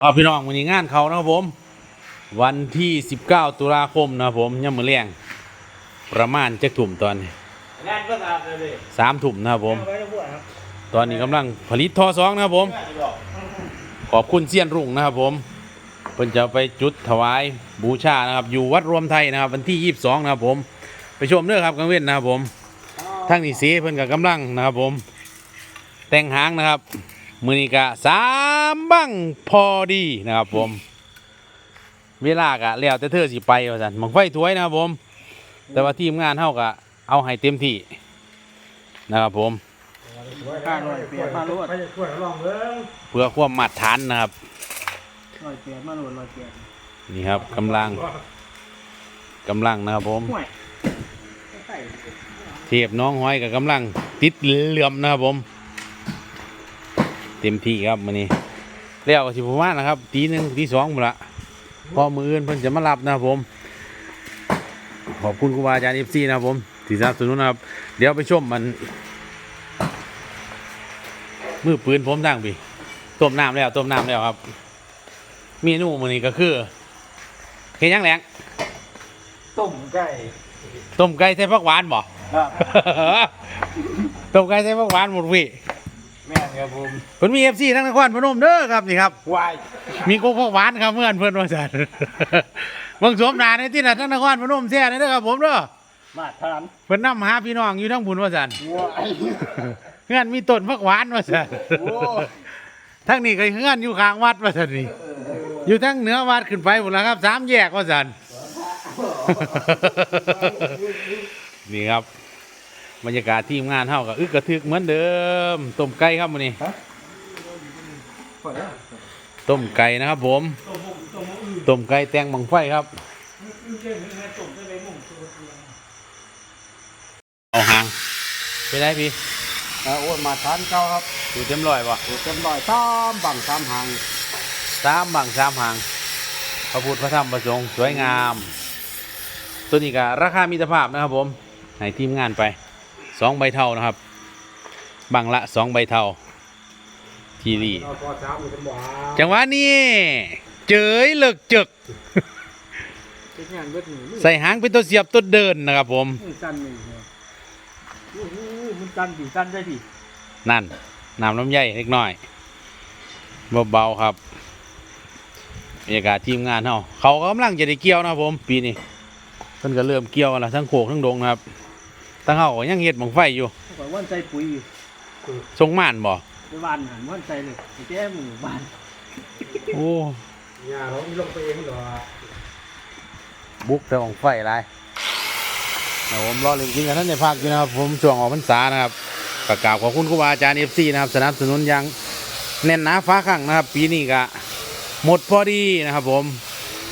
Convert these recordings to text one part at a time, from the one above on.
เอาพี่น้องวันนี้งานเขานะครับผม วันที่ 19 ตุลาคมนะครับผมย่ำมือเลี้ยงประมาณจะถุ่มตอนนี้งานก็ทำเลยสามถุ่มนะครับผมไว้ทั้งพวกครับตอนนี้กำลังผลิตทอสองนะครับผม ขอบคุณเซียนรุ่งนะครับผมเพิ่นจะไปจุดถวายบูชานะครับ อยู่วัดรวมไทยนะครับ วันที่ 22 นะครับผม ไปชมเด้อครับกังเว้นนะครับผมทั้งนี้สีเพิ่นกับกำลังนะครับผม แต่งหางนะครับ มือนี้กะสามบังพอดีนะครับผม เวลากะแล้วแต่เธอสิไปว่าซั่นมังไฟถวยนะครับผม แต่ว่าทีมงานเฮากะเอาให้เต็มที่นะครับผมห้าร้อยเปียกมาลวดไปจะช่วยลองเบิ้งเพื่อความมาตรฐานนะครับร้อยเปียกมาลวดร้อยเปียกนี่ครับกำลังกำลังนะครับผมห่วยใส่เทียบน้องห้อยกับกำลังติดเหลื่อมนะครับผมเต็มที่ครับมื้อนี้แล้วก็สิประมาณนะครับตีหนึ่งตีสองหมดละพอมืออื่นเพิ่นจะมารับนะครับผม ขอบคุณครูบาอาจารย์เอฟซีนะครับผมที่สนับสนุนนะครับ เดี๋ยวไปชมมันมือปืนผมทางพี่ต้มน้ำแล้วต้มน้ำแล้วครับเมนูมื้อนี้ก็คือเฮ็ดหยังแหลงต้มไก่ต้มไก่ใส่ผักหวานบ่ครับต้มไก่ใส่ผักหวานหมดวิ แม่ครับผมเพิ่นมี FC ทั้งนครพนมเด้อครับนี่ครับ วายมีกุ๊กผักหวานครับเพื่อนเพิ่นว่าซั่นเบิ่งสวมหน้าในที่น่ะทั้งนครพนมแท้เลยเด้อครับผมเด้อมาทานเพิ่นนำหาพี่น้องอยู่ทั้งบุญว่าซั่นวาย เฮือนมีต้นผักหวานว่าซั่นโอ้ ทั้งนี้ก็เฮือนอยู่ข้างวัดว่าซั่นนี่อยู่ทั้งเหนือวัดขึ้นไปหมดแล้วครับสามแยกว่าซั่น นี่ครับ บรรยากาศทีมงานเฮาก็อึกกระทึกเหมือนเดิม ต้มไก่ครับมื้อนี้ต้มไก่นะครับผม ต้มไก่แตงบังไฟครับ เอาหางไปได้พี่โอ้ยมาทานเก้าครับดูเต็มร้อยป่ะโอ้เต็มร้อยซ้ำบังซ้ำหางสามบังสามหาง พระพุทธพระธรรมพระสงฆ์สวยงาม ตัวนี้ก็ราคามิตรภาพนะครับผม ให้ทีมงานไป สองใบเท่านะครับบังละสองใบเท่า ทีรีเราพอสามอยู่กันบ่าจังหวะนี้เจยเลิกจึกเป็นงานเบิดหนึ่งใส่หางเป็นตัวเสียบตัวเดินนะครับผมมันกันหนึ่งเนี่ยโอ้โหมันกันดีกันได้ดีนั่นน้ำน้ำใหญ่เล็กน้อยเบาๆครับบรรยากาศทีมงานเขาเขากำลังจะได้เกี่ยวนะครับผม ปีนี้เพิ่นก็เริ่มเกี่ยวกันแล้วทั้งโขกทั้งดงนะครับ ทั้งเขาก็ยังเฮ็ดบังไฟอยู่เขาบอกว่าใจปุ๋ยอยู่ทรงม่านบ่ไปบ้านหันว่าใจเลยไปแก้หมู่บ้านโอ้อย่าเราลงไปเองหรอบุกแต่บังไฟไรนะผมรอเล่นกินกันท่านในภาคอยู่นะครับ ผมช่วงออกพรรษานะครับประกราบขอบคุณครูบาอาจารย์เอฟซีนะครับสนับสนุนอยังแน่นหนาฟ้าขังนะครับ ปีนี้ก็หมดพอดีนะครับผม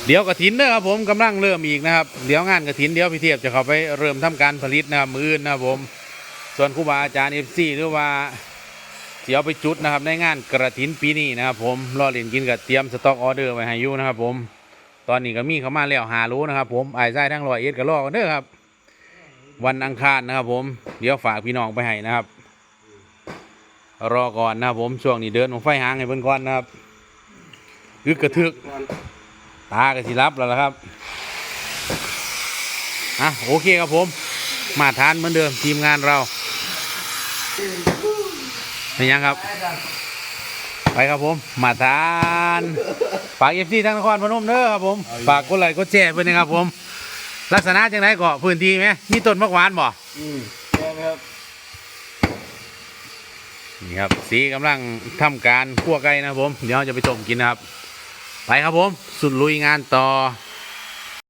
เดี๋ยวกระถินเด้อครับผมกำลังเริ่มอีกนะครับเดี๋ยวงานกระถินเดี๋ยวพี่เทียบจะเข้าไปเริ่มทำการผลิตนะครับมืออื่นนะครับผม ส่วนครูบาอาจารย์เอฟซีหรือว่าเดี๋ยวไปจุดนะครับในงานกระถินปีนี้นะครับผมรอเล่นกินกับเตรียมสต็อกออเดอร์ไว้ให้อยู่นะครับผม ตอนนี้ก็มีเข้ามาแล้วหารู้นะครับผมไอ้ไส้ทั้งรอยเอ็ดก็รอกันเด้อครับ วันอังคารนะครับผมเดี๋ยวฝากพี่น้องไปให้นะครับ รอก่อนนะครับผมช่วงนี้เดินของไฟหางให้เพิ่นก่อนนะครับคือกระทึก ตากระสิรับแล้วล่ะครับอะโอเคครับผม มาทานเหมือนเดิมทีมงานเราเป็นยังครับ ไปครับผม มาทานฝากเอฟซีทั้งนครพนมเด้อครับผมฝากกดไลค์กดแชร์เพื่อนนะครับผม ลักษณะจังไรก็พื้นที่ไหมมีต้นมะขวานบ่อืมแก้ครับนี่ครับสีกำลังทำการคั่วไก่นะครับผม เดี๋ยวเราจะไปต้มกินนะครับ ไปครับผม สุดลุยงานต่อ